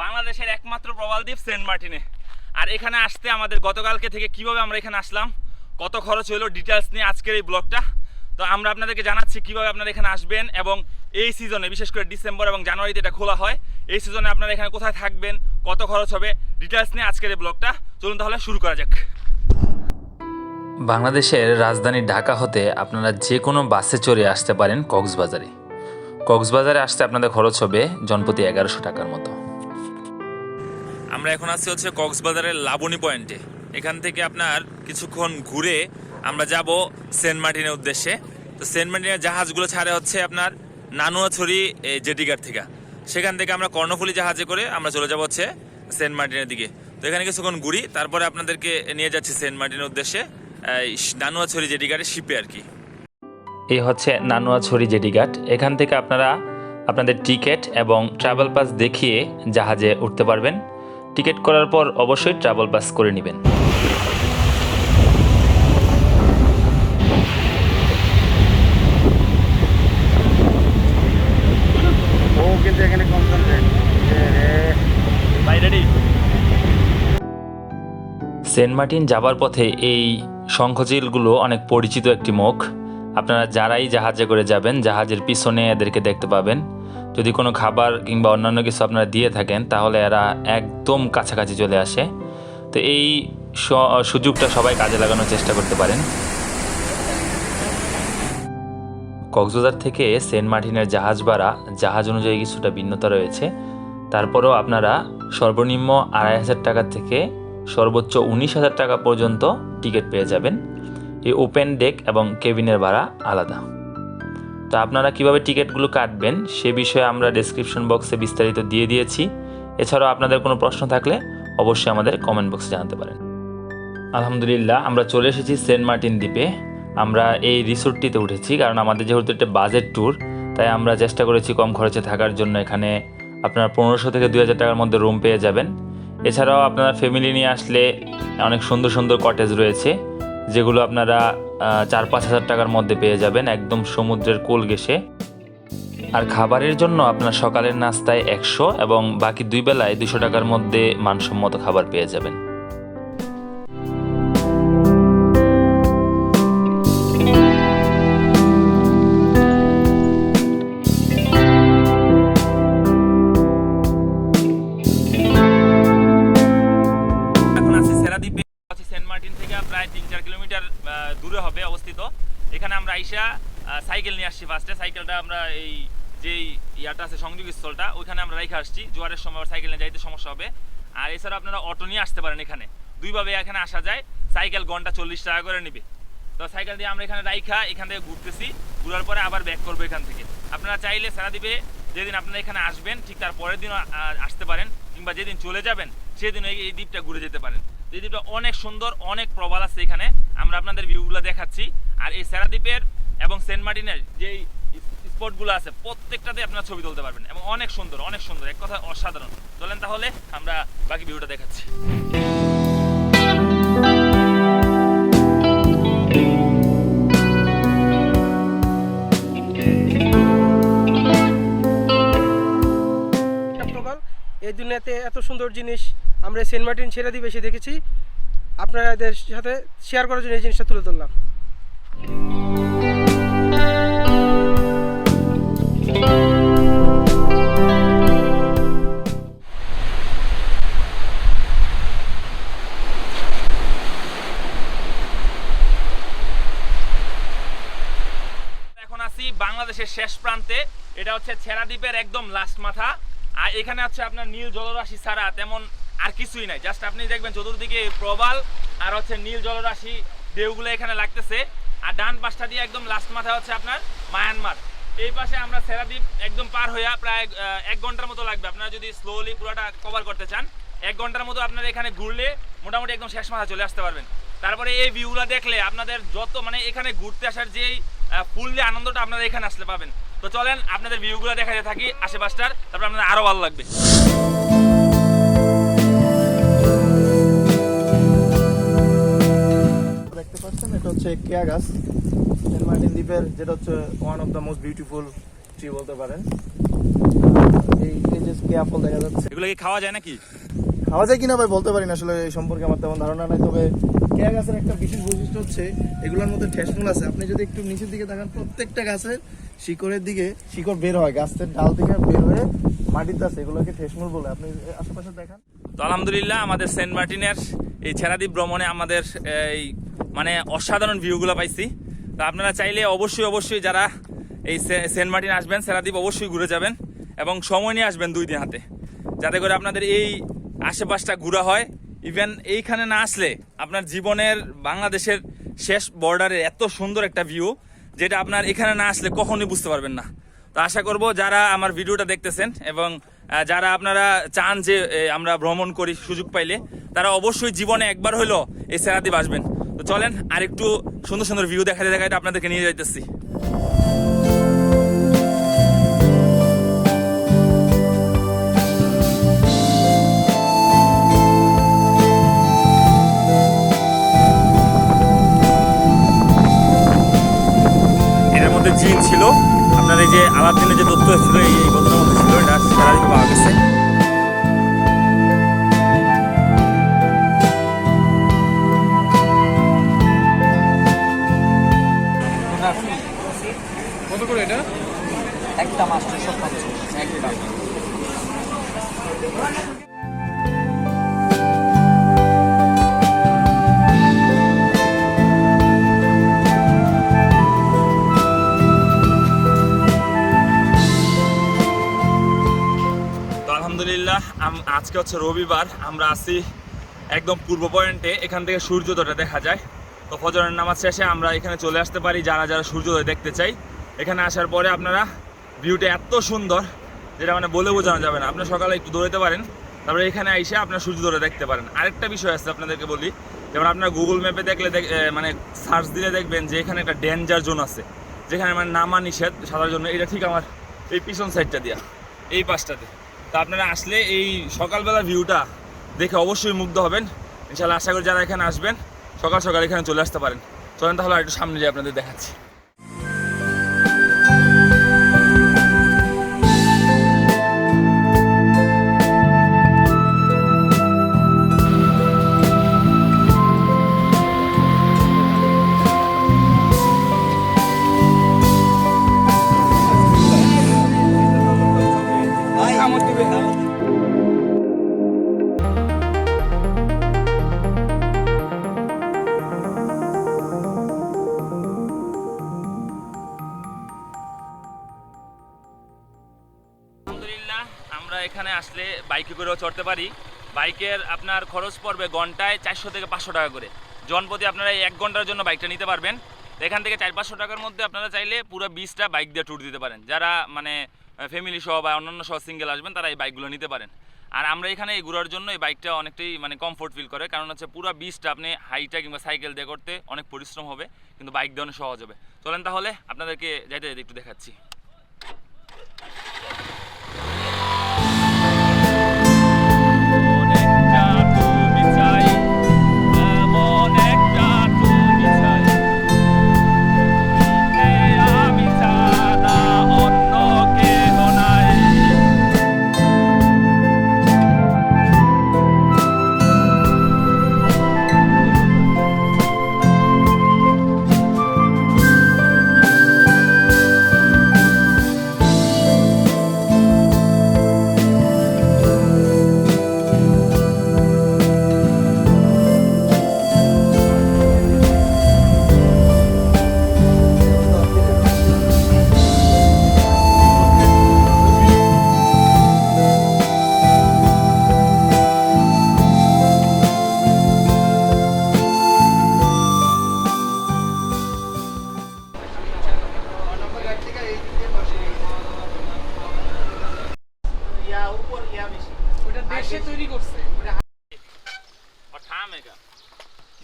বাংলাদেশের একমাত্র প্রবাল দ্বীপ সেন্ট মার্টিনে। আর এখানে আসতে আমাদের গতকালকে থেকে কীভাবে আমরা এখানে আসলাম, কত খরচ হলো ডিটেলস নিয়ে আজকের এই ব্লগটা তো আমরা আপনাদেরকে জানাচ্ছি কীভাবে আপনারা এখানে আসবেন এবং এই সিজনে বিশেষ করে ডিসেম্বর এবং জানুয়ারিতে এটা খোলা হয়, এই সিজনে আপনারা এখানে কোথায় থাকবেন, কত খরচ হবে ডিটেলস নিয়ে আজকের এই ব্লগটা চলুন তাহলে শুরু করা যাক। বাংলাদেশের রাজধানী ঢাকা হতে আপনারা যে কোনো বাসে চড়ে আসতে পারেন কক্সবাজারে। কক্সবাজারে আসতে আপনাদের খরচ হবে জনপ্রতি এগারোশো টাকার মতো। আমরা এখন আছি হচ্ছে কক্সবাজারের লাবণী পয়েন্টে। এখান থেকে আপনার কিছুক্ষণ ঘুরে আমরা যাব সেন্ট মার্টিনের উদ্দেশ্যে। তো সেন্ট মার্টিনের জাহাজগুলো ছাড়ে হচ্ছে আপনার নানুয়াছড়ি জেটিঘাট থেকে। সেখান থেকে আমরা কর্ণফুলি জাহাজে করে আমরা চলে যাব হচ্ছে সেন্ট মার্টিনের দিকে। তো এখানে কিছুক্ষণ ঘুরি, তারপরে আপনাদেরকে নিয়ে যাচ্ছি সেন্ট মার্টিনের উদ্দেশ্যে নানুয়াছড়ি জেটিঘাটের শিপে আর কি। এই হচ্ছে নানুয়াছড়ি জেটিঘাট এখান থেকে আপনারা আপনাদের টিকিট এবং ট্রাভেল পাস দেখিয়ে জাহাজে উঠতে পারবেন। টিকিট করার পর অবশ্যই ট্রাভেল পাস করে নেবেন। সেন্ট মার্টিন যাবার পথে এই শঙ্খচিলগুলো অনেক পরিচিত একটি মুখ। আপনারা যারাই জাহাজে করে যাবেন, জাহাজের পিছনে এদেরকে দেখতে পাবেন। যদি কোনো খাবার কিংবা অন্যান্য কিছু আপনারা দিয়ে থাকেন, তাহলে এরা একদম কাছাকাছি চলে আসে। তো এই সুযোগটা সবাই কাজে লাগানোর চেষ্টা করতে পারেন। কক্সবাজার থেকে সেন্ট মার্টিনের জাহাজ ভাড়া, জাহাজ অনুযায়ী কিছুটা ভিন্নতা রয়েছে। তারপরেও আপনারা সর্বনিম্ন আড়াই হাজার টাকা থেকে সর্বোচ্চ উনিশ হাজার টাকা পর্যন্ত টিকিট পেয়ে যাবেন। এই ওপেন ডেক এবং কেবিনের ভাড়া আলাদা। তো আপনারা কীভাবে টিকিটগুলো কাটবেন, সে বিষয়ে আমরা ডেসক্রিপশন বক্সে বিস্তারিত দিয়ে দিয়েছি। এছাড়াও আপনাদের কোনো প্রশ্ন থাকলে অবশ্যই আমাদের কমেন্ট বক্সে জানাতে পারেন। আলহামদুলিল্লাহ, আমরা চলে এসেছি সেন্ট মার্টিন দ্বীপে। আমরা এই রিসোর্টটিতে উঠেছি কারণ আমাদের যেহেতু একটা বাজেট ট্যুর তাই আমরা চেষ্টা করেছি কম খরচে থাকার জন্য এখানে আপনারা পনেরোশো থেকে দুই হাজার টাকার মধ্যে রুম পেয়ে যাবেন। এছাড়াও আপনারা ফ্যামিলি নিয়ে আসলে অনেক সুন্দর সুন্দর কটেজ রয়েছে। যেগুলো আপনারা চার পাঁচ হাজার টাকার মধ্যে পেয়ে যাবেন একদম সমুদ্রের কোল গেসে আর খাবারের জন্য আপনার সকালের নাস্তায় একশো এবং বাকি দুই বেলায় দুশো টাকার মধ্যে মানসম্মত খাবার পেয়ে যাবেন। ইয়াটা আছে সংযোগ স্থলটা, ওইখানে আমরা রেখে আসছি। জোয়ারের সময় সাইকেল নিয়ে যাইতে সমস্যা হবে। আর এছাড়া আপনারা অটো নিয়ে আসতে পারেন এখানে। দুইভাবে এখানে আসা যায়। সাইকেল ঘণ্টা চল্লিশ টাকা করে নিবে। তো সাইকেল দিয়ে আমরা এখানে রাইখা, এখান থেকে ঘুরতেছি। ঘুরার পরে আবার ব্যাক করব এখান থেকে। আপনারা চাইলে সেরাদ্বীপে যেদিন আপনারা এখানে আসবেন, ঠিক তার পরের দিনও আসতে পারেন। কিংবা যেদিন চলে যাবেন, সেদিন এই দ্বীপটা ঘুরে যেতে পারেন। এই দ্বীপটা অনেক সুন্দর, অনেক প্রবাল আছে এখানে। আমরা আপনাদের ভিউগুলো দেখাচ্ছি। আর এই সেরাদ্বীপের এবং সেন্ট মার্টিনের যেই স্পটগুলো আছে প্রত্যেকটাতে আপনারা ছবি তুলতে পারবেন এবং অনেক সুন্দর অনেক সুন্দর। এক কথা অসাধারণ। চলেন তাহলে আমরা বাকি ভিউটা দেখাচ্ছি। এই দুনিয়াতে এত সুন্দর জিনিস আমরা সেন্ট মার্টিন ছেড়ে দিয়ে বেশি দেখেছি। আপনাদের সাথে শেয়ার করার জন্য এই জিনিসটা তুলে ধরলাম। শেষ প্রান্তে, এটা হচ্ছে ছেড়া দ্বীপের একদম লাস্ট মাথা। আর এখানে হচ্ছে আপনার নীল জলরাশি ছাড়া তেমন আর কিছুই নাই। জাস্ট আপনি দেখবেন চতুর্দিকে প্রবাল আর হচ্ছে নীল জলরাশি ঢেউগুলো এখানে লাগতেছে। আর ডান পাশটা দিয়ে একদম লাস্ট মাথা হচ্ছে আপনার মায়ানমার। এই পাশে আমরা সেরাদ্বীপ একদম পার হইয়া প্রায় এক ঘণ্টার মতো লাগবে। আপনারা যদি স্লোলি পুরোটা কভার করতে চান, এক ঘণ্টার মতো আপনারা এখানে ঘুরলে মোটামুটি একদম শেষ মাথা চলে আসতে পারবেন। তারপরে এই ভিউগুলো দেখলে আপনাদের যত মানে এখানে ঘুরতে আসার যেই ফুল যে আনন্দটা আপনারা এখানে আসলে পাবেন। তো চলেন আপনাদের ভিউগুলো দেখাতে থাকি আশেপাশটার তারপর আপনাদের আরও ভালো লাগবে। দেখতে পাচ্ছেন এটা হচ্ছে কেয়া গাছ। সেন্ট মার্টিন দ্বীপের যেটা হচ্ছে one of the most beautiful tree বলতে পারেন। এই এই যে কেয়া ফল দেখা যাচ্ছে। এগুলো কি খাওয়া যায় নাকি? খাওয়া যায় কিনা ভাই বলতে পারি না, আসলে এই সম্পর্কে আমার তেমন ধারণা নাই, তবে কেয়া গাছের একটা বিশেষ বৈশিষ্ট্য হচ্ছে, এগুলোর মধ্যে ঠেসমূল আছে। আপনি যদি একটু নিচের দিকে তাকান, প্রত্যেকটা গাছের শিকড়ের দিকে শিকড় বের হয়, গাছের ডাল থেকে বের হয়ে মাটিতে আছে, এগুলোকে ঠেসমূল বলে। আপনি আশেপাশে দেখান। তো আলহামদুলিল্লাহ, আমাদের সেন্ট মার্টিনের এই ছেড়াদ্বীপ ভ্রমণে আমাদের, এই মানে অসাধারণ ভিউগুলো পাইছি। তো আপনারা চাইলে অবশ্যই অবশ্যই যারা এই সেন্ট মার্টিন আসবেন সেরাদ্বীপ অবশ্যই ঘুরে যাবেন এবং সময় নিয়ে আসবেন দুই দিন হাতে। যাতে করে আপনাদের এই আশেপাশটা ঘোরা হয়। ইভেন এইখানে না আসলে আপনার জীবনের বাংলাদেশের শেষ বর্ডারে এত সুন্দর একটা ভিউ যেটা আপনার এখানে না আসলে কখনোই বুঝতে পারবেন না। তো আশা করব যারা আমার ভিডিওটা দেখতেছেন এবং যারা আপনারা চান যে আমরা ভ্রমণ করি সুযোগ পাইলে, তারা অবশ্যই জীবনে একবার হইল এই সেরাদ্বীপ আসবেন। তো চলেন আর একটু সুন্দর সুন্দর ভিউ দেখাতে দেখাতে আপনাদেরকে নিয়ে যাইতেছি। মধ্যে জিন ছিল। আপনার এই যে আলাদিনের যে তথ্য ছিল এই বোতলের মধ্যে ছিল এটা সেরাদ্বীপে পাওয়া গেছে। কত করে এটা? একদম আটশোশো পঞ্চাশ একদম। আজকে হচ্ছে রবিবার, আমরা আছি একদম পূর্ব পয়েন্টে, এখান থেকে সূর্যোদয়টা দেখা যায়। তো ফজরের নামাজ শেষে আমরা এখানে চলে আসতে পারি, যারা যারা সূর্যোদয় দেখতে চাই। এখানে আসার পরে আপনারা ভিউটা এত সুন্দর, যেটা মানে বলে বোঝানো যাবে না। আপনার সকালে একটু দৌড়াতে পারেন, তারপরে এখানে এসে আপনার সূর্যোদয় দেখতে পারেন। আরেকটা বিষয় আছে আপনাদেরকে বলি, যেমন আপনার গুগল ম্যাপে দেখলে দেখ- মানে সার্চ দিলে দেখবেন যে এখানে একটা ডেঞ্জার জোন আছে। যেখানে মানে নামা নিষেধ সাঁতার জন্য। এটা ঠিক আমার এই পিছন সাইডটা দিয়া, এই পাশটাতে। তা আপনারা আসলে এই সকালবেলা ভিউটা দেখে অবশ্যই মুগ্ধ হবেন। ইনশাল্লাহ আশা করি যারা এখানে আসবেন, সকাল সকাল এখানে চলে আসতে পারেন। চলেন তাহলে একটু সামনে যেয়ে আপনাদের দেখাচ্ছি। আসলে বাইকে করেও চড়তে পারি। বাইকের আপনার খরচ পড়বে ঘন্টায় চারশো থেকে পাঁচশো টাকা করে। জনপ্রতি আপনারা এক ঘণ্টার জন্য বাইকটা নিতে পারবেন। এখান থেকে চার পাঁচশো টাকার মধ্যে আপনারা চাইলে পুরো বিশটা বাইক দিয়ে ট্যুর দিতে পারেন। যারা মানে ফ্যামিলি সহ বা অন্যান্য সহ সিঙ্গেল আসবেন, তারা এই বাইকগুলো নিতে পারেন। আর আমরা এখানে এই ঘোরার জন্য এই বাইকটা অনেকটাই মানে কমফোর্ট ফিল করে। কারণ হচ্ছে পুরো বিচটা আপনি হাইটা কিংবা সাইকেল দিয়ে করতে অনেক পরিশ্রম হবে, কিন্তু বাইক দিয়ে অনেক সহজ হবে। চলেন তাহলে আপনাদেরকে যাইতে যাইতে একটু দেখাচ্ছি।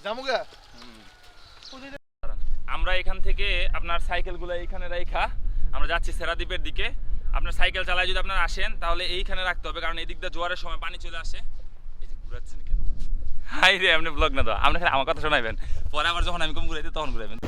জামুগা? আমরা এখান থেকে আপনার সাইকেলগুলো এইখানে রাইখা, আমরা যাচ্ছি সেরাদ্বীপের দিকে। আপনার সাইকেল চালায় যদি আপনারা আসেন, তাহলে এইখানে রাখতে হবে, কারণ এই জোয়ারের সময় পানি চলে আসে। এই যে ঘুরাচ্ছেন কেন? হাই রে, আপনি ব্লগ না দাও আপনি আমার কথা শোনাবেন পরে আবার যখন আমি কম ঘুরাইতে তখন ঘুরাইবেন।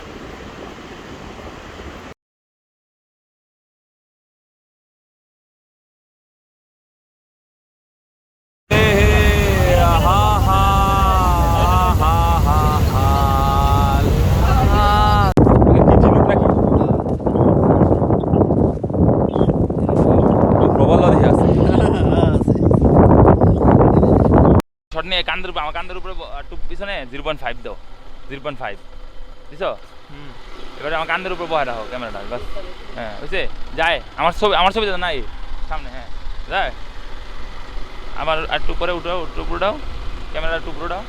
কান্দের উপরে আমার কান্দের উপরে একটু পিছনে জিরো পয়েন্ট ফাইভ দাও জিরো পয়েন্ট ফাইভ বুঝছ? হুম। এবারে আমার কান্দের উপর বহায় রাখো ক্যামেরাটা বাস। হ্যাঁ বুঝছে? যায় আমার ছবি আমার ছবি তো নাই সামনে হ্যাঁ যায়। আবার একটু উপরে উঠাও একটু উপরে দাও ক্যামেরা একটু উপরে দাও